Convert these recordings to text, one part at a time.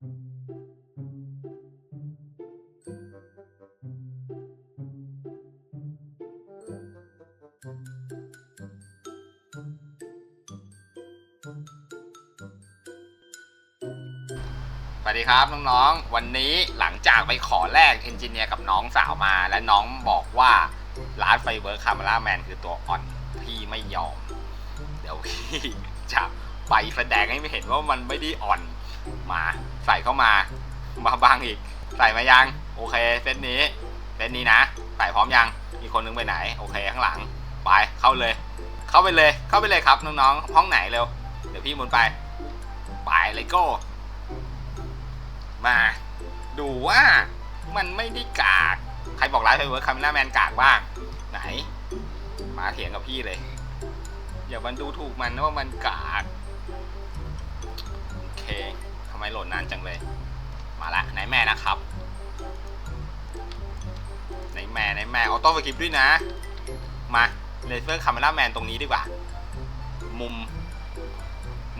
สวัสดีครับน้องๆ วันนี้หลังจากไปขอแลกเอนจิเนียร์กับน้องสาวมา และน้องบอกว่าร้านไฟเบิร์คาร์มล่าแมนคือตัวอ่อนพี่ไม่ยอม เดี๋ยวพี่จะไปแสดงให้ไม่เห็นว่ามันไม่ได้อ่อนมา ใส่เข้ามามาบางอีก ใส่มายัง โอเคเซตนี้เซตนี้นะ ใส่พร้อมยัง มีคนนึงไปไหน โอเคข้างหลัง ไป เข้าเลย เข้าไปเลย เข้าไปเลยครับน้องๆ ห้องไหนเร็ว เดี๋ยวพี่มุนไป ไปเลยโก้ มา ดูว่ามันไม่ได้กาก ใครบอกร้านไฟเวิร์คคาเมล่าแมนกากบ้าง ไหน มาเถียงกับพี่เลย อย่ามันดูถูกมันนะว่ามันกาก โอเค ไมโหลดนานจังเลย มาละไหนแม่นะครับไหนแม่ไหนแม่ออโต้สคริปต์ด้วยนะ มาเลเซอร์คาเมล่าแมนตรงนี้ดีกว่า มุม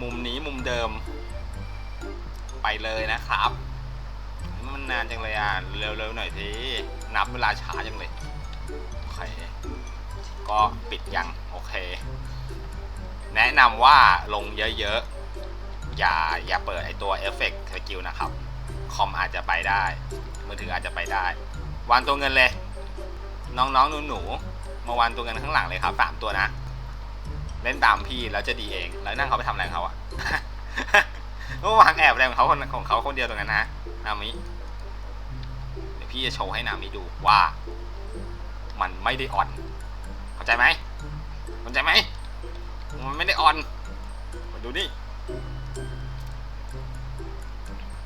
มุมนี้มุมเดิม ไปเลยนะครับ มันนานจังเลยอะ เร็วๆหน่อยทีนับเวลาช้าจังเลยโอเคก็ปิดยัง โอเค แนะนำว่าลงเยอะๆ อย่าอย่าเปิดไอตัวเอฟเฟกต์สกิลนะครับ คอมอาจจะไปได้ มือถืออาจจะไปได้ วางตัวเงินเลย น้องๆหนูๆมาวางตัวเงินข้างหลังเลยครับสามตัวนะ เล่นตามพี่แล้วจะดีเอง แล้วนั่งเขาไปทำอะไรงเขาอะเมื่อวางแอบอะไรของเขาคนของเขาคนเดียวตรงนั้นนะนามิเดี๋ยวพี่จะโชว์ให้นามิดูว่า มันไม่ได้อ่อน เข้าใจไหมเข้าใจไหมมันไม่ได้อ่อนมาดูนี่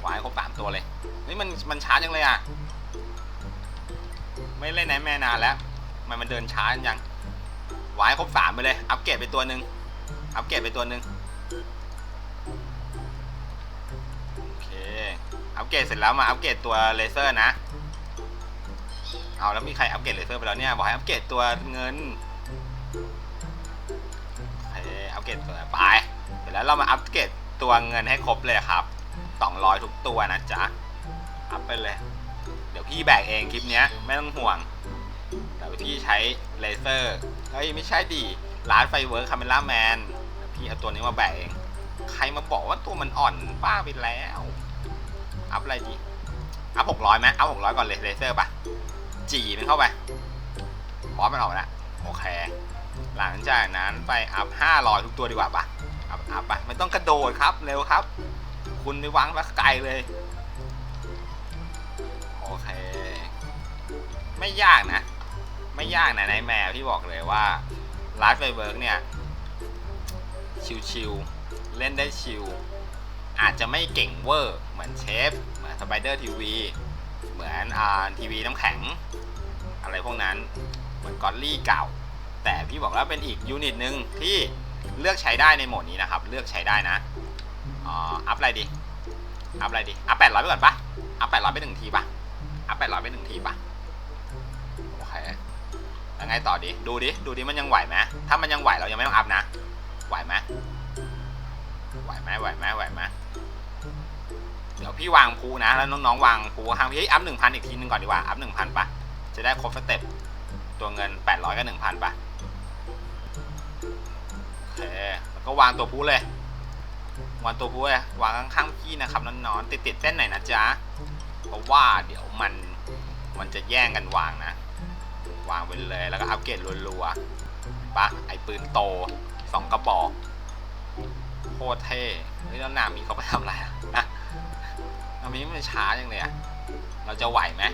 วายครบสามตัวเลยนี่มันมันช้าจังเลยอะ ไม่เล่นไหนแม่นานแล้วทำไมันมันเดินช้าจังวายครบสามไปเลย อัปเกรดไปตัวหนึ่งอัปเกรดไปตัวหนึ่งโอเค อัปเกรดเสร็จแล้วมาอัปเกรดตัวเลเซอร์นะ เอาแล้วมีใครอัปเกรดเลเซอร์ไปแล้วเนี่ย บอกให้อัปเกรดตัวเงินโอเคอัปเกรดตัวไปเสร็จแล้วเรามาอัปเกรดตัวเงินให้ครบเลยครับ 200 ทุกตัวนะจ๊ะ อัพไปเลย เดี๋ยวพี่แบกเองคลิปเนี้ย ไม่ต้องห่วง แต่พี่ใช้เลเซอร์ เฮ้ย ไม่ใช่ดิ ร้านไฟเวิร์คคาเมล่าแมน พี่เอาตัวนี้มาแบกเอง ใครมาบอกว่าตัวมันอ่อนป้าไปแล้ว อัพอะไรดี อัพหกร้อยไหมอัพหกร้อยก่อนเลยเลเซอร์ปะจีมันเข้าไปบอสมันออกแล้วโอเค หลังจากนั้นไปอัพห้าร้อยทุกตัวดีกว่าปะอัพอัพปะไม่ต้องกระโดดครับ เร็วครับ คุณไปวางไว้ไกลเลย โอเค ไม่ยากนะ ไม่ยากนะในแมวที่บอกเลยว่าไลฟ์ไฟเบิร์กเนี่ย ชิวๆเล่นได้ชิว อาจจะไม่เก่งเวอร์ เหมือนเชฟ เหมือนสไปเดอร์ทีวีเหมือนอ่าทีวีน้ำแข็ง อะไรพวกนั้น เหมือนกอลลี่เก่า แต่พี่บอกว่าเป็นอีกยูนิตหนึ่งที่เลือกใช้ได้ในโหมดนี้นะครับ เลือกใช้ได้นะ อ่าอัพอะไรดี อัพอะไรดี อัพแปดร้อยไปก่อนปะอัพแปดร้อยไปหนึ่งทีปะอัพแปดร้อยไปหนึ่งทีปะโอเคแล้วไงต่อดี ดูดิ ดูดิมันยังไหวไหมถ้ามันยังไหวเรายังไม่ต้องอัพนะ ไหวไหมไหวไหมไหวไหมไหวไหมเดี๋ยวพี่วางภูนะ แล้วน้องๆวางภูทางพี่เฮ้ยอัพหนึ่งพันอีกทีนึงก่อนดีกว่า อัพหนึ่งพันปะจะได้ครบสเต็ป ตัวเงินแปดร้อยกับหนึ่งพันปะโอเค แล้วก็วางตัวภูเลย วางตัวพูเลยวางข้างๆพี่นะครับนอนๆติดติดๆเส้นหน่อยนะจ๊ะเพราะว่าเดี๋ยวมันมันจะแย่งกันวางนะ วางไปเลยแล้วก็อัปเกรดรัวๆปะไอปืนโตสองกระบอกโคตรเท่เฮ้ยแล้วนามีเขาไปทำอะไรอะนะนามีมันช้าจังเลยอะเราจะไหวไหม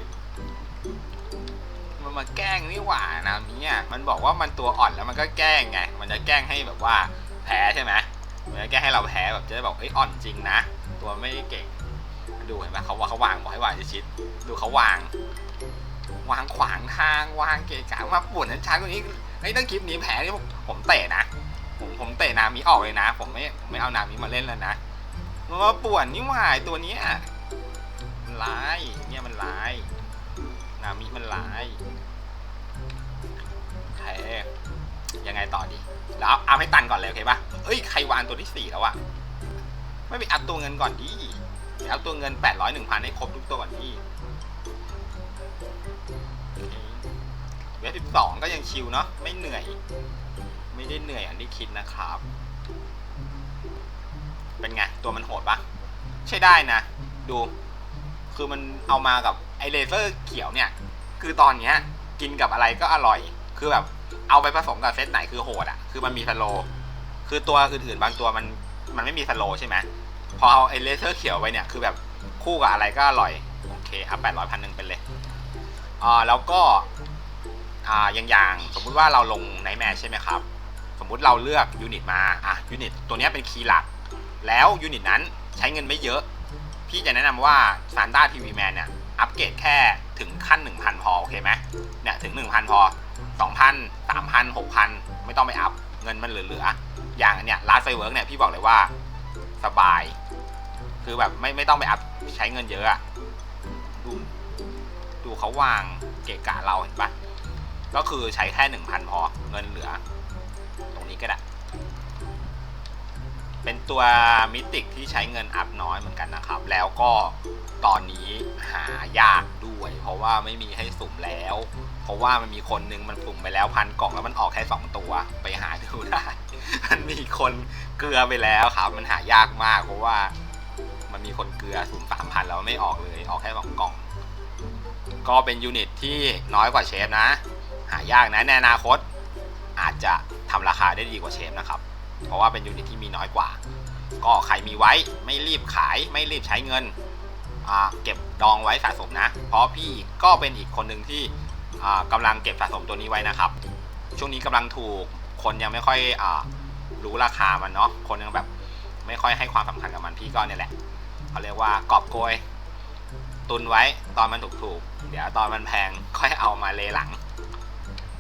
มันมาแกล้งนี่หว่านามีอะมันบอกว่ามันตัวอ่อนแล้วมันก็แกล้งไง มันจะแกล้งให้แบบว่าแพ้ใช่ไหม เหมือนแกให้เราแพ้แบบจะได้บอกเอ้ยอ่อนจริงนะ ตัวไม่ได้เก่ง ดูเห็นไหมเขาว่าเขาวางบอกให้วางชิดดูเขาวาง วางขวางทางวางเกะกะมาปวนนั้นช้ากว่านี้ไอ้ตั้งคลิปนี้แพ้นี่ผมเตะนะผมผมเตะนามิออกเลยนะ ผมไม่ไม่เอานามิมาเล่นแล้วนะมันมาป่วนนี่หว่าไอ้ตัวเนี้ยมันร้ายเนี่ยมันร้ายนามิมันร้าย ไงต่อดี แล้วเอาให้ตันก่อนเลยโอเคปะเอ้ยใครวางตัวที่สี่แล้วอะไม่ไปอัพตัวเงินก่อนดิเดี๋ยวเอาตัวเงิน800 1,000ให้ครบทุกตัวก่อนพี่เวฟ12ก็ยังชิลเนาะไม่เหนื่อย ไม่ได้เหนื่อยอย่างที่คิดนะครับ เป็นไง ตัวมันโหดปะใช่ได้นะ ดู คือมันเอามากับไอเลเซอร์เขียวเนี่ย คือตอนเนี้ย กินกับอะไรก็อร่อย คือแบบ เอาไปผสมกับเซตไหนคือโหดอะ่ะ คือมันมีสโล คือตัวอื่นๆบางตัวมันมันไม่มีสโลใช่ไหมพอเอาไอเลเซอร์เขียวไว้เนี่ยคือแบบคู่กับอะไรก็อร่อย โอเคอัพแปดร้อยพันหนึ่งเป็นเลยอ่าแล้วก็อ่าอย่างอย่างสมมุติว่าเราลงไนแมชใช่ไหมครับ สมมุติเราเลือกยูนิตมาอะยูนิตตัวนี้เป็นคีย์หลัก แล้วยูนิตนั้นใช้เงินไม่เยอะ พี่จะแนะนำว่า s a n d a TV Man เนี่ยอัปเกรดแค่ถึงขั้น 1,000 พอ โอเคไหมเนี่ยถึง 1,000 พอ 2,000 3,000 6,000 ไม่ต้องไปอัพ เงินมันเหลือๆอย่างอันเนี่ยลาสไฟเวิร์กเนี่ยพี่บอกเลยว่าสบาย คือแบบไม่ไม่ต้องไปอัพใช้เงินเยอะอะดูดูเขาวางเกะกะเราเห็นปะก็คือใช้แค่1,000พอเงินเหลือ ตรงนี้ก็ได้ เป็นตัวมิติกที่ใช้เงินอัพน้อยเหมือนกันนะครับ แล้วก็ตอนนี้หายากด้วย เพราะว่าไม่มีให้สุ่มแล้ว ราะว่ามันมีคนหนึงมันสุ่มไปแล้วพันกล่องแล้วมันออกแค่สองตัวไปหาดูได้ มันมีคนเกลือไปแล้วครับ มันหายากมากเพราะว่า มันมีคนเกลือสุ่มสามพันแล้วไม่ออกเลยออกแค่สองกล่อง ก็เป็นยูนิตที่น้อยกว่าเชฟนะ หายากนะในอนาคต อาจจะทำราคาได้ดีกว่าเชฟนะครับ เพราะว่าเป็นยูนิตที่มีน้อยกว่า ก็ใครมีไว้ไม่รีบขายไม่รีบใช้เงินเก็บดองไว้สะสมนะ เพราะพี่ก็เป็นอีกคนหนึ่งที่ อ่ากำลังเก็บสะสมตัวนี้ไว้นะครับ ช่วงนี้กำลังถูกคนยังไม่ค่อยอรู้ราคามันเนาะคนยังแบบไม่ค่อยให้ความสำคัญกับมันพี่ก็เนี่ยแหละเขาเรียกว่ากอบโกย ตุนไว้ตอนมันถูกๆเดี๋ยวตอนมันแพงค่อยเอามาเลหลัง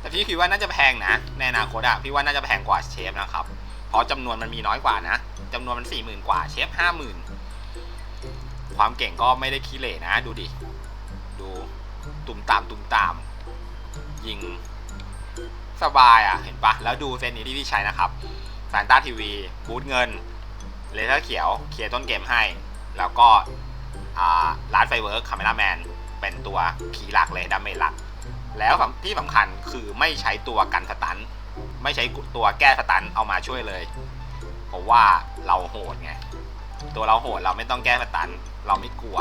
แต่พี่คิดว่าน่าจะแพงนะในอนาคตอะพี่ว่าน่าจะแพงกว่าเชฟนะครับเพราะจำนวนมันมีน้อยกว่านะจำนวนมันสี่หมื่นกว่าเชฟห้าหมื่นความเก่งก็ไม่ได้ขี้เหร่นะ ดูดิ ดูตุ่มตามตุ่มตาม ยิงสบายอะ เห็นปะแล้วดูเซนนี้ที่พี่ใช้นะครับแฟนตาทีวีบูทเงิน เลเซอร์เขียว เคลียร์ต้นเกมให้ แล้วก็อ่าร้านไฟเวิร์กคาเมราแมน เป็นตัวคีหลักเลยดาเมจหลัก แล้วที่สำคัญคือไม่ใช้ตัวกันสตัน ไม่ใช้ตัวแก้สตันเอามาช่วยเลย เพราะว่าเราโหดไง ตัวเราโหดเราไม่ต้องแก้สตัน เราไม่กลัว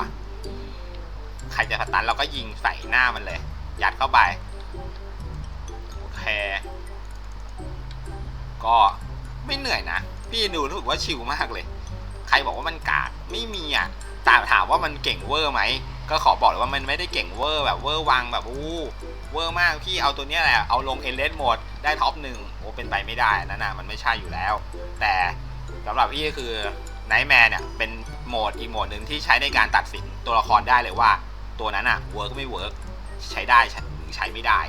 ใครจะสตันเราก็ยิงใส่หน้ามันเลย ยัดเข้าไป ก็ไม่เหนื่อยนะ พี่ดูรู้สึกว่าชิลมากเลย ใครบอกว่ามันกากไม่มีอะแต่ถามว่ามันเก่งเวอร์ไหม ก็ขอบอกเลยว่ามันไม่ได้เก่งเวอร์แบบเวอร์วังแบบอู้เวอร์มากพี่เอาตัวเนี้ยแหละเอาลงเอเลสโหมดได้ท็อปหนึ่งโอ้เป็นไปไม่ได้นั่นน่ะมันไม่ใช่อยู่แล้ว แต่สำหรับพี่ก็คือไนท์แมนเนี่ยเป็นโหมดอีกโหมดหนึ่งที่ใช้ในการตัดสินตัวละครได้เลยว่า ตัวนั้นอะเวิร์กไม่เวิร์กใช้ได้หรือใช้ไม่ได้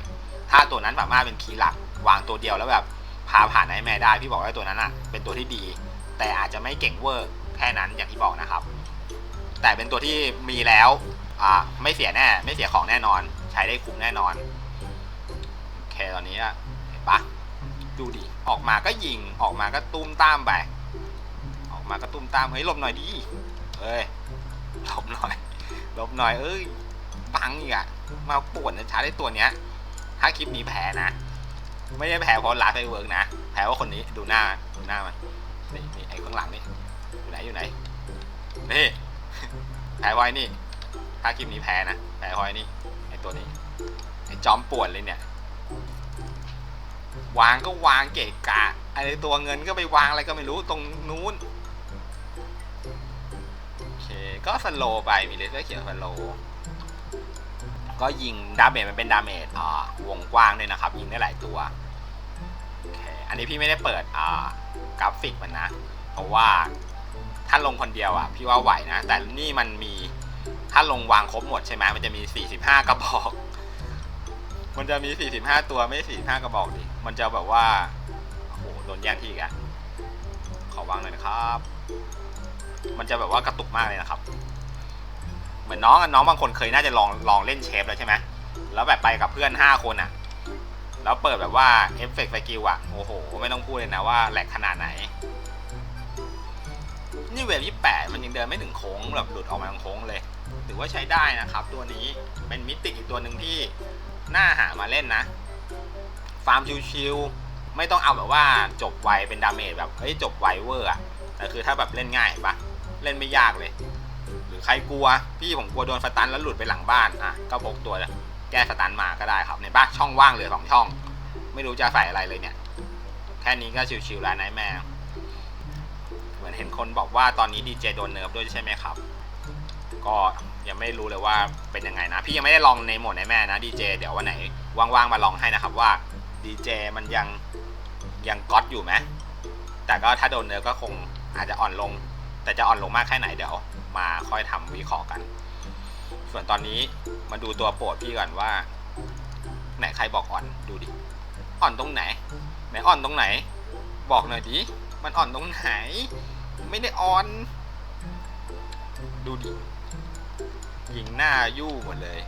ถ้าตัวนั้นสามารถเป็นคีย์หลักวางตัวเดียวแล้วแบบพาผ่านไนท์แมนได้พี่บอกว่าตัวนั้นอะเป็นตัวที่ดี แต่อาจจะไม่เก่งเวอร์แค่นั้นอย่างที่บอกนะครับ แต่เป็นตัวที่มีแล้วอ่าไม่เสียแน่ไม่เสียของแน่นอน ใช้ได้คุ้มแน่นอนโอเคตอนนี้อะเห็นปะดูดิออกมาก็ยิงออกมาก็ตุ้มตามไปออกมาก็ตุ้มตามเฮ้ยลบหน่อยดิเอ้ยลบหน่อยลบหน่อยเอ้ยบังอีกอะมาปวดนะช้าได้ตัวเนี้ย ถ้าคลิปนี้แพ้นะ ไม่ได้แพ้เพราะลาไฟเวิร์กนะ แพ้ว่าคนนี้ดูหน้าดูหน้ามันนี่นี่ไอ้ข้างหลังนี่อยู่ไหนอยู่ไหนนี่แพ้ไว้นี่ ถ้าคลิปนี้แพ้นะแพ้ไว้นี่ไอ้ตัวนี้ไอ้จอมป่วนเลยเนี่ยวางก็วางเกะกะไอตัวเงินก็ไปวางอะไรก็ไม่รู้ตรงนู้นโอเคก็สโลไปมีเลเซอร์เขียวสโล ก็ยิงดาเมจมันเป็นดาเมจอ่าวงกว้างด้วยนะครับ ยิงได้หลายตัวโอเคอันนี้พี่ไม่ได้เปิดกราฟิกมันนะ เพราะว่าถ้าลงคนเดียวอะพี่ว่าไหวนะ แต่นี่มันมีถ้าลงวางครบหมดใช่ไหมมันจะมี 45 กระบอก มันจะมี 45 ตัวไม่ 45 กระบอกดิ มันจะแบบว่าโอ้โหโดนแย่งที่กันขอวางหน่อยนะครับ มันจะแบบว่ากระตุกมากเลยนะครับ มือนน้องน้องบางคนเคยน่าจะลองลองเล่นเชฟแล้วใช่ไหมแล้วแบบไปกับเพื่อน5คนอะ แล้วเปิดแบบว่าเอฟเฟกต์ไฟกิลอะ โอ้โห ไม่ต้องพูดเลยนะว่าแหลกขนาดไหน นี่เวฟยี่แปดมันยังเดินไม่ถึงโค้งแบบหลุดออกมาทางโค้งเลย ถือว่าใช้ได้นะครับ ตัวนี้เป็นมิติอีกตัวหนึ่งที่น่าหามาเล่นนะ ฟาร์มชิวๆไม่ต้องเอาแบบว่าจบไวเป็นดาเมจแบบเฮ้ยจบไวเวอร์อะแต่คือถ้าแบบเล่นง่ายปะเล่นไม่ยากเลย ใครกลัว พี่ผมกลัวโดนสตันแล้วหลุดไปหลังบ้านอะก็พกตัวแก้สตันมาก็ได้ครับในบ้านช่องว่างเหลือสองช่อง ไม่รู้จะใส่อะไรเลยเนี่ย แค่นี้ก็ชิวๆแล้วนายแม่เหมือนเห็นคนบอกว่าตอนนี้ดีเจโดนเนิร์ฟด้วยใช่ไหมครับ ก็ยังไม่รู้เลยว่าเป็นยังไงนะ พี่ยังไม่ได้ลองในโหมดในแม่นะดีเจเดี๋ยววันไหนว่างๆมาลองให้นะครับว่าดีเจมันยังยังก๊อตอยู่ไหมแต่ก็ถ้าโดนเนิร์ฟก็คงอาจจะอ่อนลง แต่จะอ่อนลงมากแค่ไหนเดี๋ยว มาค่อยทำวิเคราะห์กัน ส่วนตอนนี้มาดูตัวโปรดพี่ก่อนว่า ไหนใครบอกอ่อนดูดิอ่อนตรงไหน ไหนอ่อนตรงไหน บอกหน่อยดิมันอ่อนตรงไหน ไม่ได้อ่อน ดูดิยิงหน้ายู่หมดเลย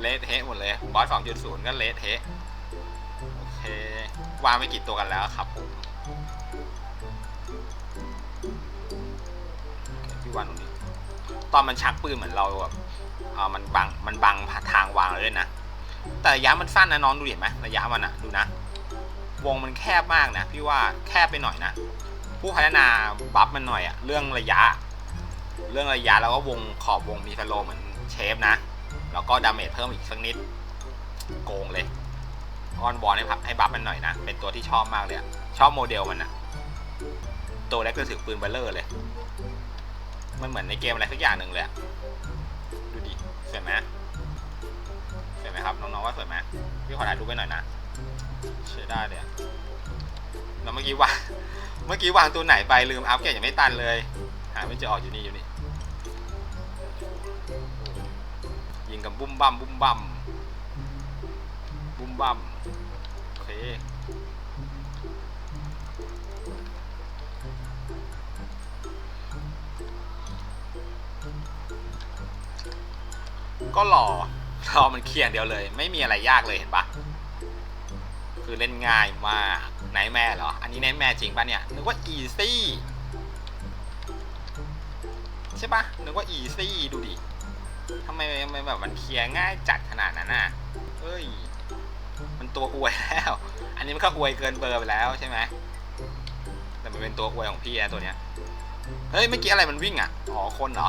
เลทเทะหมดเลยบอสสองจุดศูนย์ก็เลทเทะโอเควางไปกี่ตัวกันแล้วครับผม พี่วันตรงนี้ ตอนมันชักปืนเหมือนเราแบบอ่ามันบังมันบังทางวางเลยนะ แต่ระยะมันสั้นนะน้องดูเห็นไหมระยะมันอะดูนะ วงมันแคบมากนะ พี่ว่าแคบไปหน่อยนะ ผู้พัฒนาบัฟมันหน่อยอะเรื่องระยะ เรื่องระยะแล้วก็วงขอบวงมีสโลเหมือนเชฟนะ แล้วก็ดาเมจเพิ่มอีกสักนิด โกงเลยอ้อนบอลให้พับให้บัฟมันหน่อยนะ เป็นตัวที่ชอบมากเลยชอบโมเดลมันอะตัวเล็กก็ถือปืนเบลเลอร์เลย มันเหมือนในเกมอะไรสักอย่างหนึ่งเลยอะดูดิสวยไหมสวยไหมครับ น้องๆว่าสวยไหมพี่ขอถ่ายรูปไว้หน่อยนะใช้ได้เลยแล้วเมื่อกี้วางเมื่อกี้วางตัวไหนไปลืมอัพเกรดยังไม่ตันเลยหาไม่เจอออกอยู่นี่อยู่นี่ยิงกับบุ้มบั่มบุ้มบั่มบุ้มบั่มโอเค ก็รอรอมันเคลียร์อย่างเดียวเลย ไม่มีอะไรยากเลยเห็นปะคือเล่นง่ายมากไหนแม่เหรอ อันนี้ไหนแม่จริงปะเนี่ยนึกว่าอีซี่ใช่ปะนึกว่าอีซี่ดูดิทำไมทำไมแบบมันเคลียร์ง่ายจัดขนาดนั้นน่ะเอ้ย มันตัวอวยแล้ว อันนี้มันก็อวยเกินเบอร์ไปแล้วใช่ไหมแต่มันเป็นตัวอวยของพี่นะตัวเนี้ย เฮ้ยเมื่อกี้อะไรมันวิ่งอะ อ๋อคนเหรอ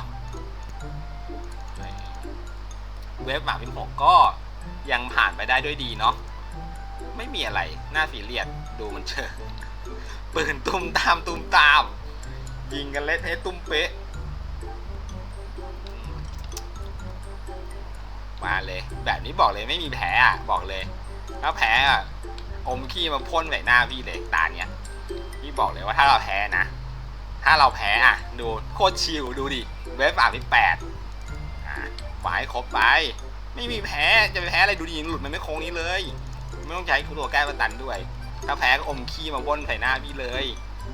เวฟหมาพิมพ์หกก็ยังผ่านไปได้ด้วยดีเนาะไม่มีอะไรน่าสีเรียสดูมันเชอปืนตุ้มตามตุ้มตาม ยิงกันเละเทะตุ้มเป๊ะมาเลย แบบนี้บอกเลยไม่มีแพ้อะบอกเลยถ้าแพ้อะอมขี้มาพ่นใส่หน้าพี่เลยตาเนี้ยพี่บอกเลยว่าถ้าเราแพ้นะ ถ้าเราแพ้อะดูโคตรชิลดูดิเวฟสามสิบแปด อะไปครบไป ไม่มีแพ้จะไปแพ้อะไรดูดีหลุดมันไม่โค้งนี้เลย ไม่ต้องใช้ตัวแก้ประตันด้วย ถ้าแพ้ก็อมขี้มาบ้วนใส่หน้าพี่เลย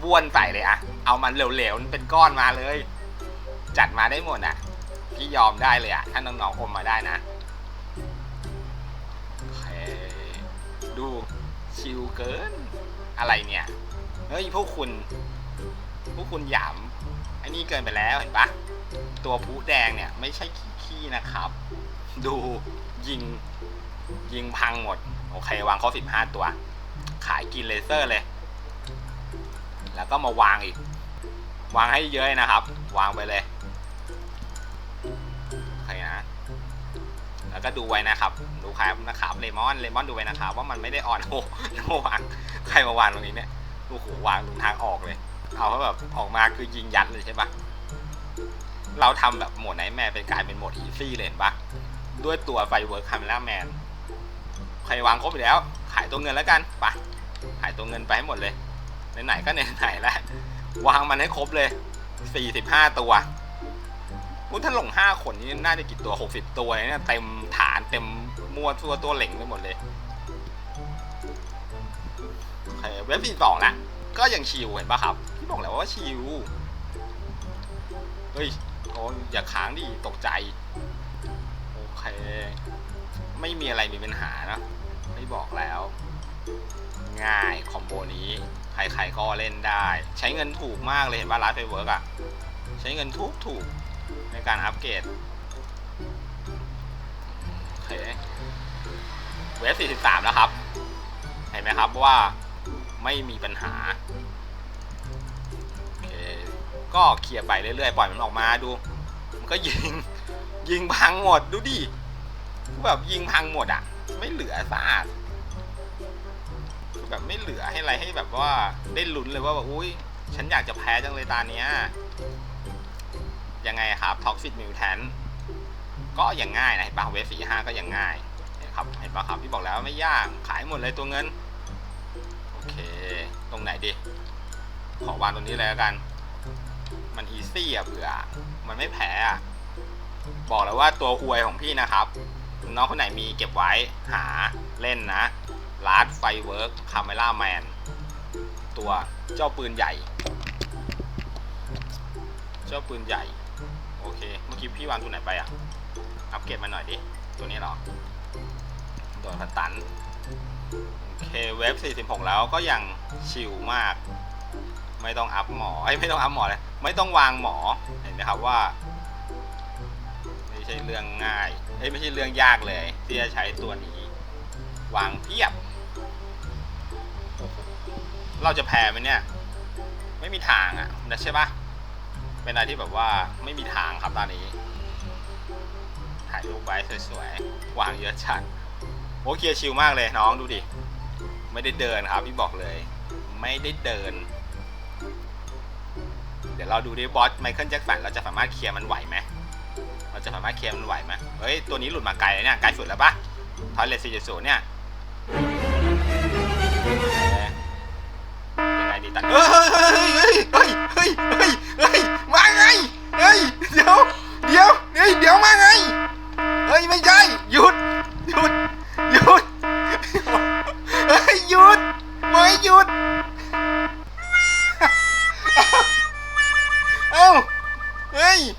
บ้วนใส่เลยอะเอามันเหลวๆเป็นก้อนมาเลย จัดมาได้หมดอะพี่ยอมได้เลยอะถ้าน้องๆอมมาได้นะดูชิลเกินอะไรเนี่ยเฮ้ยพวกคุณ พวกคุณหยามไอ้นี่เกินไปแล้วเห็นปะตัวผู้แดงเนี่ยไม่ใช่ขี้ ขี้นะครับ ดูยิง ยิงพังหมด โอเควางเขาสิบห้าตัว ขายกินเลเซอร์เลย แล้วก็มาวางอีก วางให้เยอะนะครับ วางไปเลยโอเคนะแล้วก็ดูไว้นะครับ ดูขายนะครับเลมอนเลมอนดูไว้นะครับ ว่ามันไม่ได้อ่อนโอ้โหวางใครมาวางตรงนี้เนี่ยโอ้โหวางตรงทางออกเลย เอาเขาแบบออกมาคือยิงยัดเลยใช่ปะ เราทำแบบโหมดไนท์แมนเป็นกลายเป็นโหมดอีซี่เลยเห็นปะด้วยตัวไฟเวิร์คคาเมล่าแมนใครวางครบไปแล้ว ขายตัวเงินแล้วกันไปขายตัวเงินไปให้หมดเลยไหนๆก็ไหนๆแล้ววางมันให้ครบเลยสี่สิบห้าตัวพูดถ้าลงห้าคนนี่น่าจะกี่ตัวหกสิบตัวเนี่ยเต็มฐานเต็มมั่วตัวตัวเหล่งไปหมดเลยโอเคเว็บที่สองละก็ยังชิวเห็นปะครับพี่บอกแล้วว่าชิว เฮ้ย อ้ยอย่าค้างดิตกใจ โอเค ไม่มีอะไรมีปัญหานะ ไม่บอกแล้ว ง่ายคอมโบนี้ ใครๆก็เล่นได้ ใช้เงินถูกมากเลยเห็นว่าร้านไฟเวิร์กอะใช้เงินถูกถูกในการอัปเกรดโอเคเวฟ43 แล้วครับ เห็นไหมครับว่าไม่มีปัญหา ก็เคลียร์ไปเรื่อยๆปล่อยมันออกมาดู มันก็ยิงยิงพังหมดดูดิแบบยิงพังหมดอะ ไม่เหลือซากคือแบบไม่เหลือให้อะไรให้แบบว่าได้ลุ้นเลยว่าแบบอุ้ยฉันอยากจะแพ้จังเลยตาเนี้ยยังไงครับท็อกซิ m มิวแทนก็อย่างง่ายนะเห็นปะเวฟสี่ห้าก็อย่างง่ายเห็นครับเห็นปะครับที่บอกแล้วไม่ยากขายหมดเลยตัวเงิน โอเค ตรงไหนดี ขอวางตรงนี้เลยแล้วกัน มันอีซี่อะเผื่อ มันไม่แพ้อะบอกแล้วว่าตัวอวยของพี่นะครับ น้องคนไหนมีเก็บไว้หาเล่นนะลาร์ดไฟเวิร์กคาเมล่าแมนตัวเจ้าปืนใหญ่ เจ้าปืนใหญ่ โอเค เมื่อกี้พี่วางตัวไหนไปอะ อัปเกรดมาหน่อยดิ ตัวนี้หรอ โดนสตัน โอเค เว็บ 46 แล้วก็ยังชิลมาก ไม่ต้องอัพหมอไอ้ไม่ต้องอัพหมอเลยไม่ต้องวางหมอเห็นไหมครับว่า ไม่ใช่เรื่องง่ายเอ้ยไม่ใช่เรื่องยากเลย ที่จะใช้ตัวนี้ วางเพียบ เราจะแพ้ไหมเนี่ย ไม่มีทางอะ่ะนะใช่ปะเป็นอะไรที่แบบว่าไม่มีทางครับตอนนี้ถ่ายรูปไว้สวยๆวางเยอะชัดโอเคชิลมากเลยน้องดูดิไม่ได้เดินครับพี่บอกเลย ไม่ได้เดิน ดี๋ยวเราดูดิบอสไมเคิลแจ็คสันเราจะสามารถเคลียร์มันไหวไหมเราจะสามารถเคลียร์มันไหวไหมเฮ้ย ตัวนี้หลุดมาไกลเลยเนี่ยไกลสุดแล้วปะทอยเลส4 0เนี่ยยังไงดีตัดเฮ้ยเฮ้ยเฮ้ยเฮ้ยเฮ้ยเฮ้ยมาไงเฮ้ยเดี๋ยวเดี๋ยวเฮ้ยเดี๋ยวมาไงเฮ้ยไม่ใช่หยุดหยุดหยุดเฮ้ยหยุดไม่หยุด mãe